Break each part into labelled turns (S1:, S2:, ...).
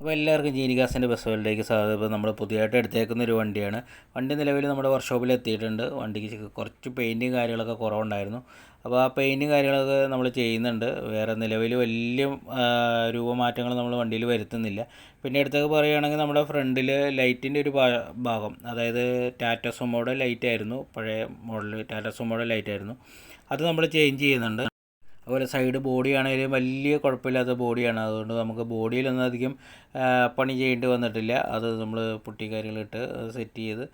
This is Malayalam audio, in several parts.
S1: അപ്പോൾ എല്ലാവർക്കും ജീനികാസിന്റെ ബസ് വേൾഡിലേക്ക് സ്വാഗതം. ഇപ്പോൾ നമ്മൾ പുതിയതായിട്ട് എടുത്തേക്കുന്ന ഒരു വണ്ടിയാണ്. വണ്ടി നിലവിൽ നമ്മുടെ വർക്ക്ഷോപ്പിൽ എത്തിയിട്ടുണ്ട്. വണ്ടിക്ക് കുറച്ച് പെയിന്റും കാര്യങ്ങളൊക്കെ കുറവുണ്ടായിരുന്നു. അപ്പോൾ ആ പെയിന്റും കാര്യങ്ങളൊക്കെ നമ്മൾ ചെയ്യുന്നുണ്ട്. വേറെ നിലവിൽ വലിയ രൂപമാറ്റങ്ങൾ നമ്മൾ വണ്ടിയിൽ വരുത്തുന്നില്ല. പിന്നെ അടുത്തൊക്കെ പറയുകയാണെങ്കിൽ നമ്മുടെ ഫ്രണ്ടിൽ ലൈറ്റിന്റെ ഒരു ഭാഗം അതായത് ടാറ്റ സുമോയുടെ ലൈറ്റ് ആയിരുന്നു. പഴയ മോഡൽ ടാറ്റ സുമോയുടെ ലൈറ്റ് ആയിരുന്നു. അത് നമ്മൾ ചേഞ്ച് ചെയ്യുന്നുണ്ട്. അതുപോലെ സൈഡ് ബോഡി ആണെങ്കിലും വലിയ കുഴപ്പമില്ലാത്ത ബോഡിയാണ് അതുകൊണ്ട് നമുക്ക് ബോഡിയിലൊന്നും അധികം പണി ചെയ്യേണ്ടി വന്നിട്ടില്ല. അത് നമ്മൾ പുട്ടി കാര്യങ്ങളിട്ട് സെറ്റ് ചെയ്ത്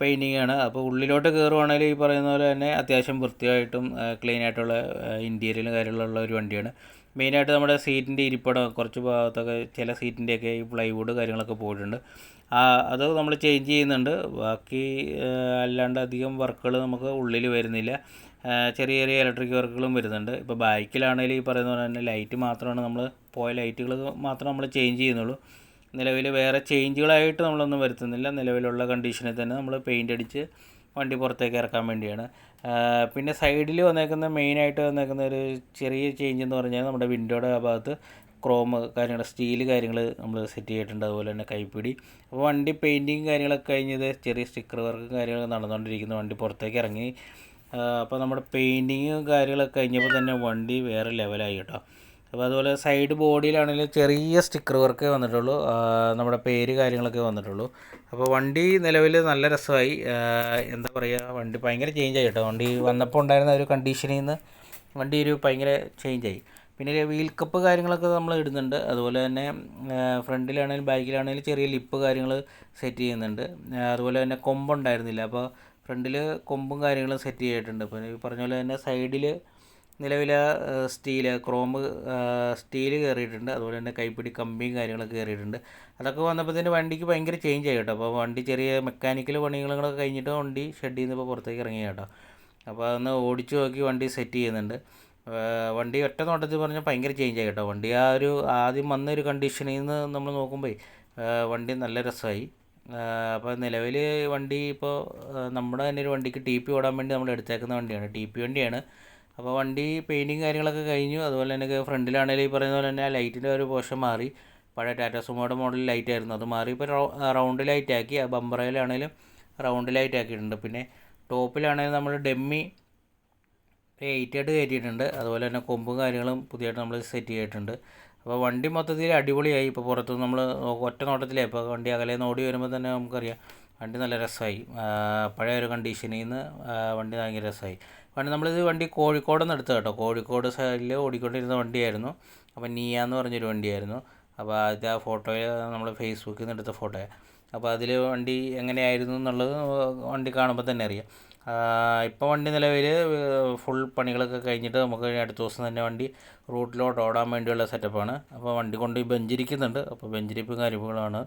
S1: പെയിന്റിങ് ആണ്. അപ്പോൾ ഉള്ളിലോട്ട് കയറുവാണെങ്കിൽ ഈ പറയുന്ന പോലെ തന്നെ അത്യാവശ്യം വൃത്തിയായിട്ടും ക്ലീൻ ആയിട്ടുള്ള ഇന്റീരിയലും കാര്യങ്ങളുള്ള ഒരു വണ്ടിയാണ്. മെയിനായിട്ട് നമ്മുടെ സീറ്റിന്റെ ഇരിപ്പിടം കുറച്ച് ഭാഗത്തൊക്കെ ചില സീറ്റിന്റെയൊക്കെ ഈ പ്ലൈവുഡ് കാര്യങ്ങളൊക്കെ പോയിട്ടുണ്ട്. ആ അത് നമ്മൾ ചേഞ്ച് ചെയ്യുന്നുണ്ട്. ബാക്കി അല്ലാണ്ട് അധികം വർക്കുകൾ നമുക്ക് ഉള്ളിൽ വരുന്നില്ല. ചെറിയ ചെറിയ ഇലക്ട്രിക് വർക്കുകളും വരുന്നുണ്ട്. ഇപ്പോൾ ബൈക്കിലാണെങ്കിൽ ഈ പറയുന്ന പോലെ തന്നെ ലൈറ്റ് മാത്രമാണ് നമ്മൾ പോയ ലൈറ്റുകൾ മാത്രം നമ്മൾ ചേഞ്ച് ചെയ്യുന്നുള്ളൂ. നിലവിൽ വേറെ ചേഞ്ചുകളായിട്ട് നമ്മളൊന്നും വരുത്തുന്നില്ല. നിലവിലുള്ള കണ്ടീഷനിൽ തന്നെ നമ്മൾ പെയിന്റ് അടിച്ച് വണ്ടി പുറത്തേക്ക് ഇറക്കാൻ വേണ്ടിയാണ്. പിന്നെ സൈഡിൽ വന്നേക്കുന്ന മെയിനായിട്ട് വന്നേക്കുന്ന ഒരു ചെറിയ ചേഞ്ച് എന്ന് പറഞ്ഞാൽ നമ്മുടെ വിൻഡോയുടെ ആ ഭാഗത്ത് ക്രോം കാര്യങ്ങൾ സ്റ്റീൽ കാര്യങ്ങൾ നമ്മൾ സെറ്റ് ചെയ്തിട്ടുണ്ട്. അതുപോലെ തന്നെ കൈപ്പിടി. അപ്പോൾ വണ്ടി പെയിന്റിങ് കാര്യങ്ങളൊക്കെ കഴിഞ്ഞത് ചെറിയ സ്റ്റിക്കർ വർക്കും കാര്യങ്ങളൊക്കെ നടന്നുകൊണ്ടിരിക്കുന്ന വണ്ടി പുറത്തേക്ക് ഇറങ്ങി. അപ്പോൾ നമ്മുടെ പെയിന്റിങ്ങും കാര്യങ്ങളൊക്കെ കഴിഞ്ഞപ്പോൾ തന്നെ വണ്ടി വേറെ ലെവലായി കേട്ടോ. അപ്പോൾ അതുപോലെ സൈഡ് ബോഡിയിലാണെങ്കിലും ചെറിയ സ്റ്റിക്കർ വർക്കേ വന്നിട്ടുള്ളൂ. നമ്മുടെ പേര് കാര്യങ്ങളൊക്കെ വന്നിട്ടുള്ളൂ. അപ്പോൾ വണ്ടി നിലവിൽ നല്ല രസമായി. എന്താ പറയുക വണ്ടി ഭയങ്കര ചേഞ്ച് ആയി കേട്ടോ. വണ്ടി വന്നപ്പോൾ ഉണ്ടായിരുന്ന ഒരു കണ്ടീഷനിൽ നിന്ന് വണ്ടി ഒരു ഭയങ്കര ചേഞ്ച് ആയി. പിന്നെ വീൽ കപ്പ് കാര്യങ്ങളൊക്കെ നമ്മൾ ഇടുന്നുണ്ട്. അതുപോലെ തന്നെ ഫ്രണ്ടിലാണെങ്കിലും ബാക്കിലാണെങ്കിലും ചെറിയ ലിപ്പ് കാര്യങ്ങൾ സെറ്റ് ചെയ്യുന്നുണ്ട്. അതുപോലെ തന്നെ കൊമ്പുണ്ടായിരുന്നില്ല അപ്പോൾ ഫ്രണ്ടിൽ കൊമ്പും കാര്യങ്ങളും സെറ്റ് ചെയ്തിട്ടുണ്ട്. അപ്പോൾ പറഞ്ഞ പോലെ തന്നെ സൈഡിൽ നിലവിൽ സ്റ്റീൽ ക്രോം സ്റ്റീൽ കയറിയിട്ടുണ്ട് അതുപോലെ തന്നെ കൈപ്പിടി കമ്പിയും കാര്യങ്ങളൊക്കെ കയറിയിട്ടുണ്ട് അതൊക്കെ വന്നപ്പോൾ തന്നെ വണ്ടിക്ക് ഭയങ്കര ചേഞ്ച് ആയി കേട്ടോ. അപ്പോൾ വണ്ടി ചെറിയ മെക്കാനിക്കൽ പണികളൊക്കെ കഴിഞ്ഞിട്ട് വണ്ടി ഷെഡിൽ നിന്ന് ഇപ്പോൾ പുറത്തേക്ക് ഇറങ്ങി കേട്ടോ. അപ്പോൾ അതൊന്ന് ഓടിച്ചു നോക്കി വണ്ടി സെറ്റ് ചെയ്യുന്നുണ്ട്. വണ്ടി ഒറ്റ നോട്ടത്തിൽ പറഞ്ഞാൽ ഭയങ്കര ചേഞ്ച് ആയി കേട്ടോ. വണ്ടി ആ ഒരു ആദ്യം വന്ന ഒരു കണ്ടീഷനിൽ നിന്ന് നമ്മൾ നോക്കുമ്പോൾ വണ്ടി നല്ല രസമായി. അപ്പോൾ നിലവിൽ വണ്ടി ഇപ്പോൾ നമ്മുടെ തന്നെ ഒരു വണ്ടിക്ക് ടി പി ഓടാൻ വേണ്ടി നമ്മൾ എടുത്തേക്കുന്ന വണ്ടിയാണ്. ടി പി വണ്ടിയാണ്. അപ്പോൾ വണ്ടി പെയിന്റിങ് കാര്യങ്ങളൊക്കെ കഴിഞ്ഞു. അതുപോലെ തന്നെ ഫ്രണ്ടിലാണെങ്കിലും ഈ പറയുന്ന പോലെ തന്നെ ലൈറ്റിന്റെ ഒരു പോർഷൻ മാറി. പഴയ ടാറ്റ സുമോയുടെ മോഡൽ ലൈറ്റ് ആയിരുന്നു. അത് മാറി. ഇപ്പോൾ റൗണ്ട് ലൈറ്റ് ആക്കി. ആ ബമ്പറയിലാണെങ്കിലും റൗണ്ട് ലൈറ്റ് ആക്കിയിട്ടുണ്ട്. പിന്നെ ടോപ്പിലാണെങ്കിലും നമ്മൾ ഡെമ്മി എയ്റ്റ് ആയിട്ട് കയറ്റിയിട്ടുണ്ട്. അതുപോലെ തന്നെ കൊമ്പും കാര്യങ്ങളും പുതിയതായിട്ട് നമ്മൾ സെറ്റ് ചെയ്തിട്ടുണ്ട്. അപ്പോൾ വണ്ടി മൊത്തത്തിൽ അടിപൊളിയായി. ഇപ്പോൾ പുറത്ത് നമ്മൾ ഒറ്റ നോട്ടത്തിലേ ഇപ്പോൾ വണ്ടി അകലെ ഓടി വരുമ്പോൾ തന്നെ നമുക്കറിയാം. വണ്ടി നല്ല രസമായി. പഴയ ഒരു കണ്ടീഷനിൽ നിന്ന് വണ്ടി ഭയങ്കര രസമായി. വണ്ടി നമ്മളിത് വണ്ടി കോഴിക്കോട് നിന്ന് എടുത്തത് കേട്ടോ. കോഴിക്കോട് സൈഡിൽ ഓടിക്കൊണ്ടിരുന്ന വണ്ടിയായിരുന്നു. അപ്പോൾ നീയ എന്ന് പറഞ്ഞൊരു വണ്ടിയായിരുന്നു. അപ്പോൾ ആദ്യത്തെ ആ ഫോട്ടോയിൽ നമ്മൾ ഫേസ്ബുക്കിൽ നിന്ന് എടുത്ത ഫോട്ടോ അപ്പോൾ അതിൽ വണ്ടി എങ്ങനെയായിരുന്നു എന്നുള്ളത് വണ്ടി കാണുമ്പോൾ തന്നെ അറിയാം. ഇപ്പോൾ വണ്ടി നിലവിൽ ഫുൾ പണികളൊക്കെ കഴിഞ്ഞിട്ട് നമുക്ക് അടുത്ത ദിവസം തന്നെ വണ്ടി റൂട്ടിലോട്ട് ഓടാൻ വേണ്ടിയുള്ള സെറ്റപ്പാണ് അപ്പോൾ വണ്ടി കൊണ്ട് ബെഞ്ചിരിക്കുന്നുണ്ട്. അപ്പോൾ ബെഞ്ചിരിപ്പും കാര്യങ്ങളാണ്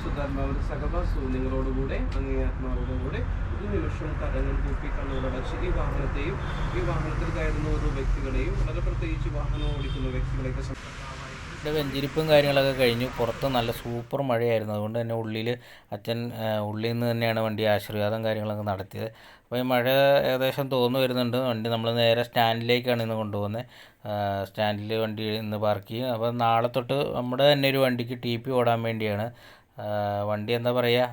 S2: പരിശുദ്ധാത്മാവിന്റെ സഹവാസവും നിങ്ങളോടുകൂടെ അങ്ങേ ആത്മാവോടുകൂടെ ഒരു നിമിഷം തടങ്ങൾ കൂപ്പി കണ്ണുകളടച്ച് ഈ വാഹനത്തെയും ഈ വാഹനത്തിൽ കയറുന്ന ഓരോ വ്യക്തികളെയും വളരെ പ്രത്യേകിച്ച് വാഹനം ഓടിക്കുന്ന വ്യക്തികളെയൊക്കെ
S1: എന്റെ വെഞ്ചിരിപ്പും കാര്യങ്ങളൊക്കെ കഴിഞ്ഞു. പുറത്ത് നല്ല സൂപ്പർ മഴയായിരുന്നു. അതുകൊണ്ട് തന്നെ ഉള്ളിൽ അച്ഛൻ ഉള്ളിൽ നിന്ന് തന്നെയാണ് വണ്ടി ആശീർവാദം കാര്യങ്ങളൊക്കെ നടത്തിയത്. അപ്പോൾ ഈ മഴ ഏകദേശം തോന്നു വരുന്നുണ്ട്. വണ്ടി നമ്മൾ നേരെ സ്റ്റാൻഡിലേക്കാണ് ഇന്ന് കൊണ്ടുപോകുന്നത് സ്റ്റാൻഡിൽ വണ്ടി ഇന്ന് പാർക്ക് ചെയ്യും. അപ്പോൾ നാളെ തൊട്ട് നമ്മുടെ തന്നെ ഒരു വണ്ടിക്ക് ടി പി ഓടാൻ വേണ്ടിയാണ്. വണ്ടി എന്താ പറയുക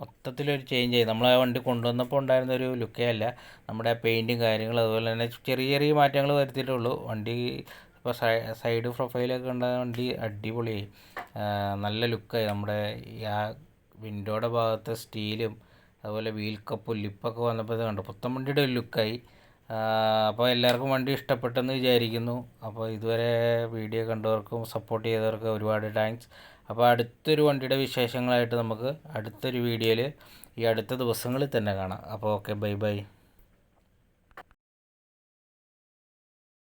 S1: മൊത്തത്തിലൊരു ചേഞ്ച് ആയി. നമ്മൾ ആ വണ്ടി കൊണ്ടുവന്നപ്പോൾ ഉണ്ടായിരുന്ന ഒരു ലുക്കേ അല്ല. നമ്മുടെ പെയിന്റും കാര്യങ്ങൾ അതുപോലെ തന്നെ ചെറിയ ചെറിയ മാറ്റങ്ങൾ വരുത്തിയിട്ടുള്ളൂ. വണ്ടി ഇപ്പോൾ സൈഡ് പ്രൊഫൈലൊക്കെ ഉണ്ടായ വണ്ടി അടിപൊളിയായി. നല്ല ലുക്കായി നമ്മുടെ ആ വിൻഡോയുടെ ഭാഗത്തെ സ്റ്റീലും അതുപോലെ വീൽ കപ്പും ലിപ്പൊക്കെ വന്നപ്പോൾ ഇത് കണ്ടു. പുത്തൻ വണ്ടിയുടെ ഒരു ലുക്കായി അപ്പോൾ എല്ലാവർക്കും വണ്ടി ഇഷ്ടപ്പെട്ടെന്ന് വിചാരിക്കുന്നു. അപ്പോൾ ഇതുവരെ വീഡിയോ കണ്ടവർക്കും സപ്പോർട്ട് ചെയ്തവർക്കും ഒരുപാട് താങ്ക്സ് അപ്പോൾ അടുത്തൊരു വണ്ടിയുടെ വിശേഷങ്ങളായിട്ട് നമുക്ക് അടുത്തൊരു വീഡിയോയിൽ ഈ അടുത്ത ദിവസങ്ങളിൽ തന്നെ കാണാം. അപ്പോൾ ഓക്കെ ബൈ ബൈ